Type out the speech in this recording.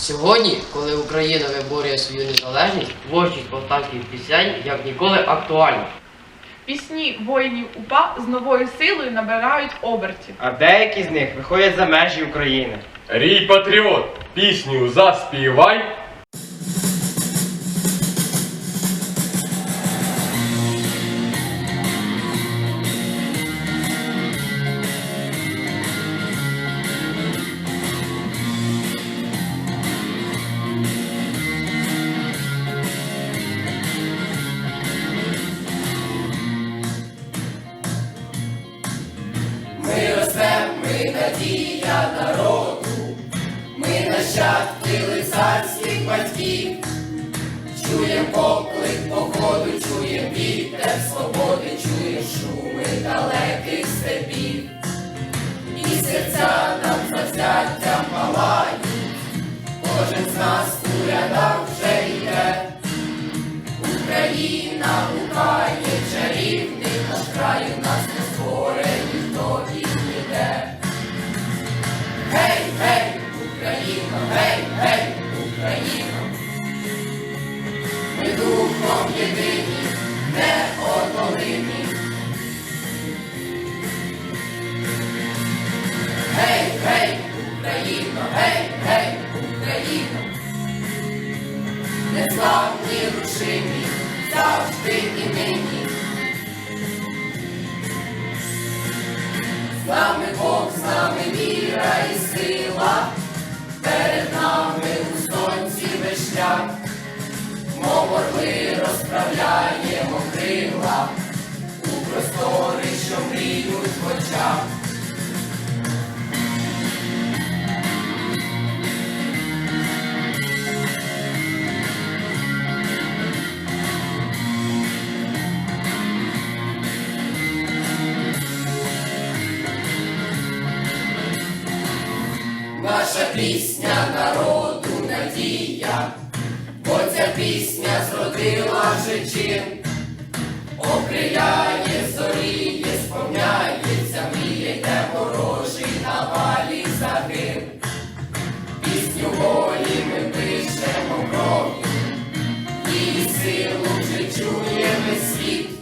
Сьогодні, коли Україна виборює свою незалежність, творчість повстанських пісень як ніколи актуальна. Пісні воїнів УПА з новою силою набирають обертів. А деякі з них виходять за межі України. Рій патріот, пісню заспівай. Надія народу, ми нащадки лицарських батьків, чуєм поклик походу, чуєм вітер свободи, чуєм шуми далеких степів, і серця нам завзяття палають, кожен з нас у рядах вже йде. Україна гукає чарівний наш край, у нас гей, гей, Україно. Ми духом єдині, не однолині. Гей, гей, Україно, гей, гей, Україно. Незламні рушимі, завжди і нині. З Бог, з нами віра і шлях, мов орли розправляємо крила у простори, що мріють в очах. Наша пісня народу надія, ця пісня зродила життя, Оприяє, зоріє, сповняється, мріє, де ворожий на валі загин. Пісню волі ми пишемо кров'ю, і силу вже чує світ.